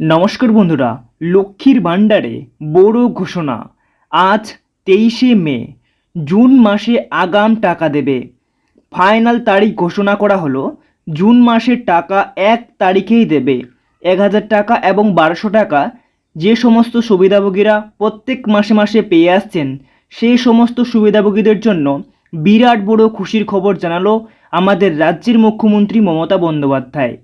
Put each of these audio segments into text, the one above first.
নমস্কার বন্ধুরা, লক্ষ্মীর ভাণ্ডারে বড় ঘোষণা। আজ তেইশে মে, জুন মাসে আগাম টাকা দেবে। ফাইনাল তারিখ ঘোষণা করা হলো, জুন মাসের টাকা এক তারিখেই দেবে। এক হাজার টাকা এবং বারোশো টাকা, যে সমস্ত সুবিধাভোগীরা প্রত্যেক মাসে মাসে পেয়ে আসছেন, সেই সমস্ত সুবিধাভোগীদের জন্য বিরাট বড় খুশির খবর জানালো আমাদের রাজ্যের মুখ্যমন্ত্রী মমতা বন্দ্যোপাধ্যায়।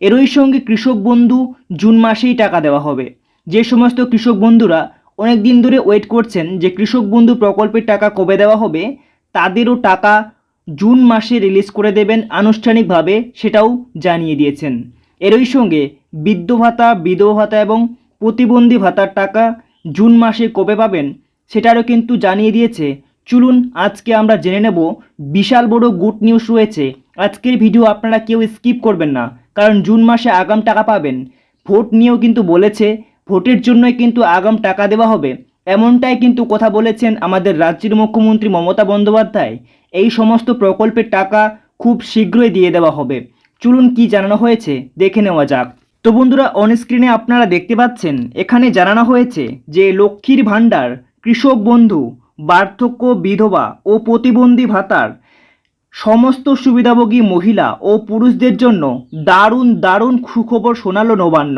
এরই সঙ্গে কৃষক বন্ধু জুন মাসেই টাকা দেওয়া হবে। যে সমস্ত কৃষক বন্ধুরা অনেক দিন ধরে ওয়েট করছেন যে কৃষক বন্ধু প্রকল্পের টাকা কবে দেওয়া হবে, তাদেরও টাকা জুন মাসে রিলিজ করে দেবেন আনুষ্ঠানিকভাবে সেটাও জানিয়ে দিয়েছেন। এরই সঙ্গে বৃদ্ধ ভাতা, বিধবা ভাতা এবং প্রতিবন্ধী ভাতার টাকা জুন মাসে কবে পাবেন সেটারও কিন্তু জানিয়ে দিয়েছে। চলুন আজকে আমরা জেনে নেব। বিশাল বড় গুড নিউজ রয়েছে। আজকের ভিডিও আপনারা কেউ স্কিপ করবেন না। কারণ জুন মাসে আগাম টাকা পাবেন। ভোট নিয়েও কিন্তু বলেছে, ভোটের জন্যই কিন্তু আগাম টাকা দেওয়া হবে। এমনটাই কিন্তু কথা বলেছেন আমাদের রাজ্যের মুখ্যমন্ত্রী মমতা বন্দ্যোপাধ্যায়। এই সমস্ত প্রকল্পের টাকা খুব শীঘ্রই দিয়ে দেওয়া হবে। চলুন কি জানানো হয়েছে, দেখে নেওয়া যাক। তো বন্ধুরা অন স্ক্রিনে আপনারা দেখতে পাচ্ছেন, এখানে জানানো হয়েছে যে লক্ষ্মীর ভাণ্ডার, কৃষক বন্ধু, বার্ধক্য বিধবা ও প্রতিবন্ধী ভাতার সমস্ত সুবিধাভোগী মহিলা ও পুরুষদের জন্য দারুণ দারুণ সুখবর শোনালো নবান্ন।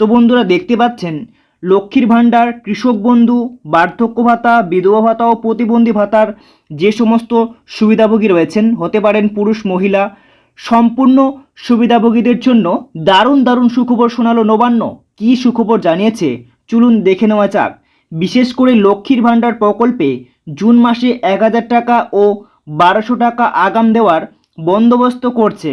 তো বন্ধুরা দেখতে পাচ্ছেন, লক্ষ্মীর ভাণ্ডার, কৃষক বন্ধু, বার্ধক্য ভাতা, বিধবা ভাতা ও প্রতিবন্ধী ভাতার যে সমস্ত সুবিধাভোগী রয়েছেন, হতে পারেন পুরুষ, মহিলা, সম্পূর্ণ সুবিধাভোগীদের জন্য দারুণ দারুণ সুখবর শোনালো নবান্ন। কী সুখবর জানিয়েছে? চলুন দেখে নেওয়া যাক। বিশেষ করে লক্ষ্মীর ভাণ্ডার প্রকল্পে জুন মাসে এক হাজার টাকা ও বারোশো টাকা আগাম দেওয়ার বন্দোবস্ত করছে।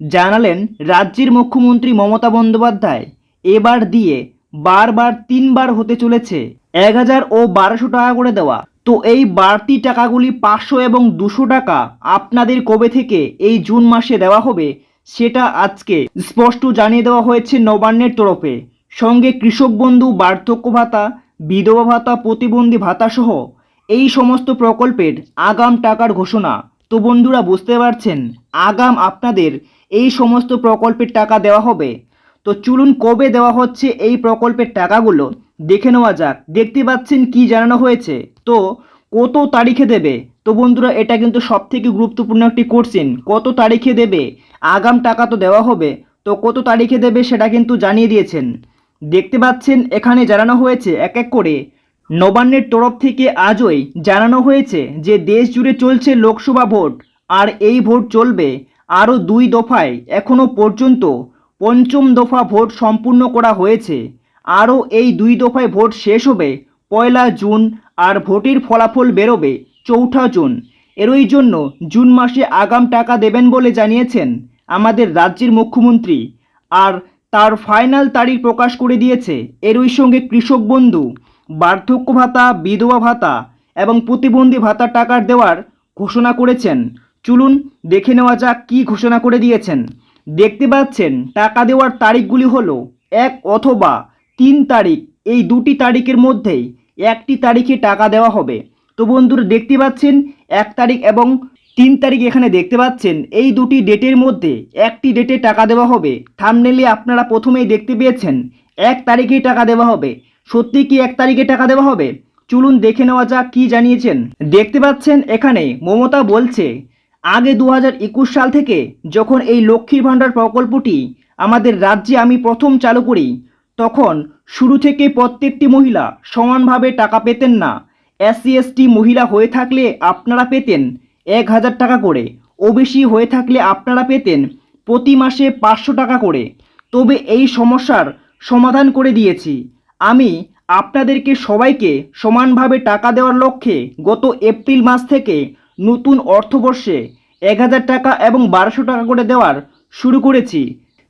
জানালেন রাজ্যের মুখ্যমন্ত্রী মমতা বন্দ্যোপাধ্যায়। এবার দিয়ে বারবার তিনবার হতে চলেছে। এক হাজার ও বারোশো টাকা করে দেওয়া। তো এই বাড়তি টাকাগুলি পাঁচশো এবং দুশো টাকা আপনাদের কবে থেকে এই জুন মাসে দেওয়া হবে, সেটা আজকে স্পষ্ট জানিয়ে দেওয়া হয়েছে নবান্নের তরফে। সঙ্গে কৃষক বন্ধু, বার্ধক্য ভাতা, বিধবা ভাতা, প্রতিবন্ধী ভাতা সহ এই সমস্ত প্রকল্পের আগাম টাকার ঘোষণা। তো বন্ধুরা, বুঝতে পারছেন? আগাম আপনাদের এই সমস্ত প্রকল্পের টাকা দেওয়া হবে। তো চলুন, কবে দেওয়া হচ্ছে এই প্রকল্পের টাকাগুলো? দেখে নেওয়া যাক। দেখতে পাচ্ছেন কি জানানো হয়েছে? তো কত তারিখে দেবে? তো বন্ধুরা, এটা কিন্তু সব থেকে গুরুত্বপূর্ণ একটি কোশ্চেন কত তারিখে দেবে? আগাম টাকা তো দেওয়া হবে। তো কত তারিখে দেবে সেটা কিন্তু জানিয়ে দিয়েছেন। দেখতে পাচ্ছেন, এখানে জানানো হয়েছে এক এক করে নবান্নের তরফ থেকে আজই জানানো হয়েছে যে দেশ জুড়ে চলছে লোকসভা ভোট, আর এই ভোট চলবে আরও দুই দফায়। এখনও পর্যন্ত পঞ্চম দফা ভোট সম্পূর্ণ করা হয়েছে। আরও এই দুই দফায় ভোট শেষ হবে পয়লা জুন, আর ভোটের ফলাফল বেরোবে চৌঠা জুন। এরই জন্য জুন মাসে আগাম টাকা দেবেন বলে জানিয়েছেন আমাদের রাজ্যের মুখ্যমন্ত্রী। আর তার ফাইনাল তারিখ প্রকাশ করে দিয়েছে এরই সঙ্গে কৃষক বন্ধু। বার্ধক্য ভাতা, বিধবা ভাতা এবং প্রতিবন্ধী ভাতা টাকার দেওয়ার ঘোষণা করেছেন। চলুন দেখে নেওয়া যাক কী ঘোষণা করে দিয়েছেন। দেখতে পাচ্ছেন, টাকা দেওয়ার তারিখগুলি হলো এক অথবা তিন তারিখ। এই দুটি তারিখের মধ্যেই একটি তারিখে টাকা দেওয়া হবে। তো বন্ধুরা, দেখতে পাচ্ছেন, এক তারিখ এবং তিন তারিখ এখানে দেখতে পাচ্ছেন, এই দুটি ডেটের মধ্যে একটি ডেটে টাকা দেওয়া হবে। থামনেলে আপনারা প্রথমেই দেখতে পেয়েছেন, এক তারিখেই টাকা দেওয়া হবে। সত্যি কি এক তারিখে টাকা দেওয়া হবে? চলুন দেখে নেওয়া যাক কি জানিয়েছেন। দেখতে পাচ্ছেন এখানে মমতা বলছে, আগে দু হাজার একুশ সাল থেকে যখন এই লক্ষ্মীর ভাণ্ডার প্রকল্পটি আমাদের রাজ্যে আমি প্রথম চালু করি, তখন শুরু থেকে প্রত্যেকটি মহিলা সমানভাবে টাকা পেতেন না। এসসি এসটি মহিলা হয়ে থাকলে আপনারা পেতেন এক হাজার টাকা করে। ওবিসি হয়ে থাকলে আপনারা পেতেন প্রতি মাসে পাঁচশো টাকা করে। তবে এই সমস্যার সমাধান করে দিয়েছি। আমি আপনাদেরকে সবাইকে সমানভাবে টাকা দেওয়ার লক্ষ্যে গত এপ্রিল মাস থেকে নতুন অর্থবর্ষে এক হাজার টাকা এবং বারোশো টাকা করে দেওয়ার শুরু করেছি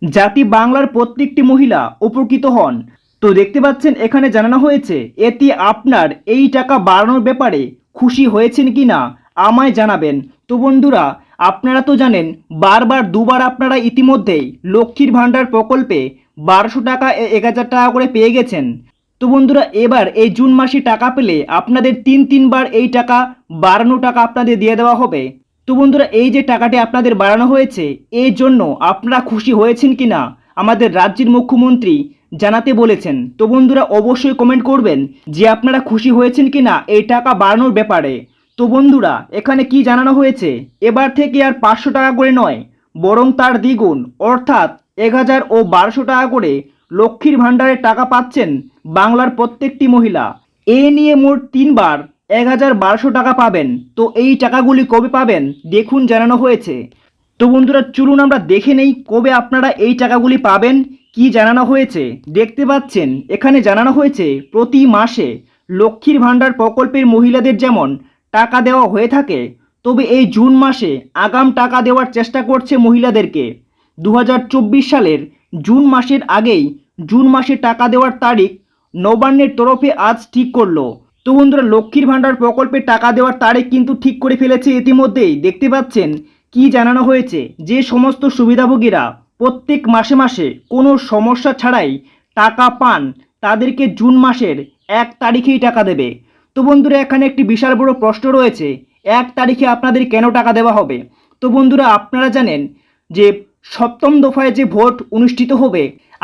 জাতি বাংলার প্রত্যেকটি মহিলা উপকৃত হন। তো দেখতে পাচ্ছেন, এখানে জানানো হয়েছে, এতে আপনার এই টাকা বাড়ানোর ব্যাপারে খুশি হয়েছেন কি না আমায় জানাবেন। তো বন্ধুরা, আপনারা তো জানেন, বারবার দুবার আপনারা ইতিমধ্যেই লক্ষ্মীর ভাণ্ডার প্রকল্পে বারোশো টাকা এক হাজার টাকা করে পেয়ে গেছেন। তো বন্ধুরা, এবার এই জুন মাসে টাকা পেলে আপনাদের তিন তিনবার এই টাকা বাড়ানো টাকা আপনাদের দিয়ে দেওয়া হবে। তো বন্ধুরা, এই যে টাকাটি আপনাদের বাড়ানো হয়েছে এই জন্য আপনারা খুশি হয়েছেন কি না আমাদের রাজ্যের মুখ্যমন্ত্রী জানাতে বলেছেন। তো বন্ধুরা, অবশ্যই কমেন্ট করবেন যে আপনারা খুশি হয়েছেন কি না এই টাকা বাড়ানোর ব্যাপারে। তো বন্ধুরা, এখানে কি জানানো হয়েছে? এবার থেকে আর পাঁচশো টাকা করে নয়, বরং তার দ্বিগুণ, অর্থাৎ এক হাজার ও বারোশো টাকা করে লক্ষ্মীর ভাণ্ডারের টাকা পাচ্ছেন বাংলার প্রত্যেকটি মহিলা। এ নিয়ে মোট তিনবার এক হাজার বারোশো টাকা পাবেন। তো এই টাকাগুলি কবে পাবেন? দেখুন, জানানো হয়েছে। তো বন্ধুরা, চলুন আমরা দেখে নেই কবে আপনারা এই টাকাগুলি পাবেন, কি জানানো হয়েছে। দেখতে পাচ্ছেন, এখানে জানানো হয়েছে, প্রতি মাসে লক্ষ্মীর ভাণ্ডার প্রকল্পের মহিলাদের যেমন টাকা দেওয়া হয়ে থাকে, তবে এই জুন মাসে আগাম টাকা দেওয়ার চেষ্টা করছে মহিলাদেরকে। দু হাজার চব্বিশ সালের জুন মাসের আগেই জুন মাসে টাকা দেওয়ার তারিখ নবান্নের তরফে আজ ঠিক করল। তো বন্ধুরা, লক্ষ্মীর ভাণ্ডার প্রকল্পে টাকা দেওয়ার তারিখ কিন্তু ঠিক করে ফেলেছে ইতিমধ্যেই। দেখতে পাচ্ছেন কি জানানো হয়েছে? যে সমস্ত সুবিধাভোগীরা প্রত্যেক মাসে মাসে কোনো সমস্যা ছাড়াই টাকা পান, তাদেরকে জুন মাসের এক তারিখেই টাকা দেবে। তো বন্ধুরা, এখানে একটি বিশাল বড় প্রশ্ন রয়েছে। এক তারিখে আপনাদের কেন টাকা দেওয়া হবে? তো বন্ধুরা, আপনারা জানেন যে সপ্তম দফায় যে ভোট অনুষ্ঠিত হবে,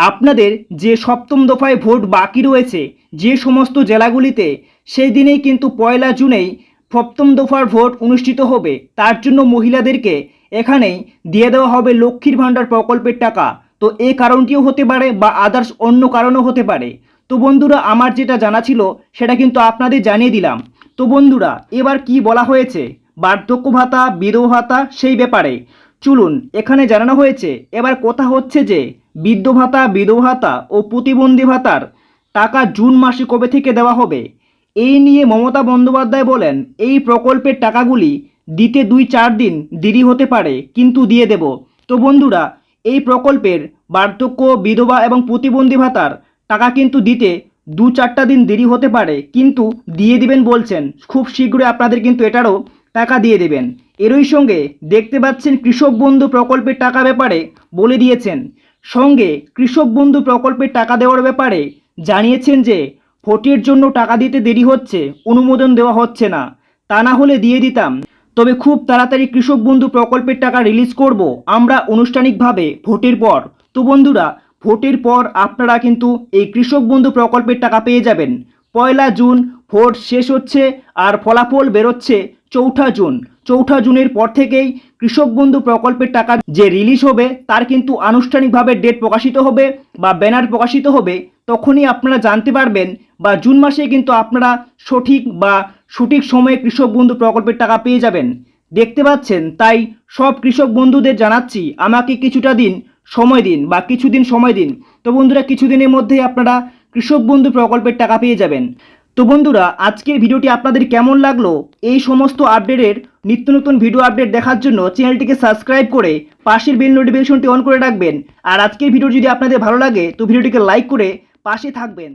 আপনাদের যে সপ্তম দফায় ভোট বাকি রয়েছে, যে সমস্ত জেলাগুলিতে, সেই দিনেই কিন্তু পয়লা জুনেই সপ্তম দফার ভোট অনুষ্ঠিত হবে। তার জন্য মহিলাদেরকে এখানেই দিয়ে দেওয়া হবে লক্ষ্মীর ভাণ্ডার প্রকল্পের টাকা। তো এই কারণটিও হতে পারে বা আদার্স অন্য কারণও হতে পারে। তো বন্ধুরা, আমার যেটা জানা ছিল, সেটা কিন্তু আপনাদের জানিয়ে দিলাম। তো বন্ধুরা, এবার কি বলা হয়েছে? বার্ধক্য ভাতা, বিধবা ভাতা, সেই ব্যাপারে। চলুন, এখানে জানানো হয়েছে, এবার কথা হচ্ছে যে, বৃদ্ধ ভাতা, বিধবা ভাতা ও প্রতিবন্ধী ভাতার টাকা জুন মাসে কবে থেকে দেওয়া হবে? এই নিয়ে মমতা বন্দ্যোপাধ্যায় বলেন, এই প্রকল্পের টাকাগুলি দিতে দুই চার দিন দেরি হতে পারে, কিন্তু দিয়ে দেব। তো বন্ধুরা, এই প্রকল্পের বার্ধক্য, বিধবা এবং প্রতিবন্ধী ভাতার টাকা কিন্তু দিতে দু চারটা দিন দেরি হতে পারে, কিন্তু দিয়ে দিবেন বলছেন। খুব শীঘ্রই আপনাদের কিন্তু এটারও টাকা দিয়ে দেবেন। এরই সঙ্গে দেখতে পাচ্ছেন কৃষক বন্ধু প্রকল্পের টাকা ব্যাপারে বলে দিয়েছেন। সঙ্গে কৃষক বন্ধু প্রকল্পের টাকা দেওয়ার ব্যাপারে জানিয়েছেন যে, ভোটের জন্য টাকা দিতে দেরি হচ্ছে, অনুমোদন দেওয়া হচ্ছে না। তা না হলে দিয়ে দিতাম। তবে খুব তাড়াতাড়ি কৃষক বন্ধু প্রকল্পের টাকা রিলিজ করব আমরা আনুষ্ঠানিকভাবে ভোটের পর। তো বন্ধুরা, ভোটের পর আপনারা কিন্তু এই কৃষক বন্ধু প্রকল্পের টাকা পেয়ে যাবেন। পয়লা জুন, ভোট শেষ হচ্ছে আর ফলাফল বেরোচ্ছে চৌঠা জুন। চৌঠা জুনের পর থেকেই কৃষক বন্ধু প্রকল্পের টাকা যে রিলিজ হবে, তার কিন্তু আনুষ্ঠানিকভাবে ডেট প্রকাশিত হবে বা ব্যানার প্রকাশিত হবে, তখনই আপনারা জানতে পারবেন বা জুন মাসে কিন্তু আপনারা সঠিক বা সঠিক সময়ে কৃষক বন্ধু প্রকল্পের টাকা পেয়ে যাবেন। দেখতে পাচ্ছেন, তাই সব কৃষক বন্ধুদের জানাচ্ছি, আমাকে কিছুটা দিন সময় দিন বা কিছুদিন সময় দিন। তো বন্ধুরা, কিছুদিনের মধ্যেই আপনারা কৃষক বন্ধু প্রকল্পের টাকা পেয়ে যাবেন। তো বন্ধুরা, আজকের ভিডিওটি আপনাদের কেমন লাগল? এই সমস্ত আপডেটের নিত্য নতুন ভিডিও আপডেট দেখার জন্য চ্যানেলটিকে সাবস্ক্রাইব করে পাশের বেল নোটিফিকেশনটি অন করে রাখবেন। আর আজকের ভিডিও যদি আপনাদের ভালো লাগে, তো ভিডিওটিকে লাইক করে পাশে থাকবেন।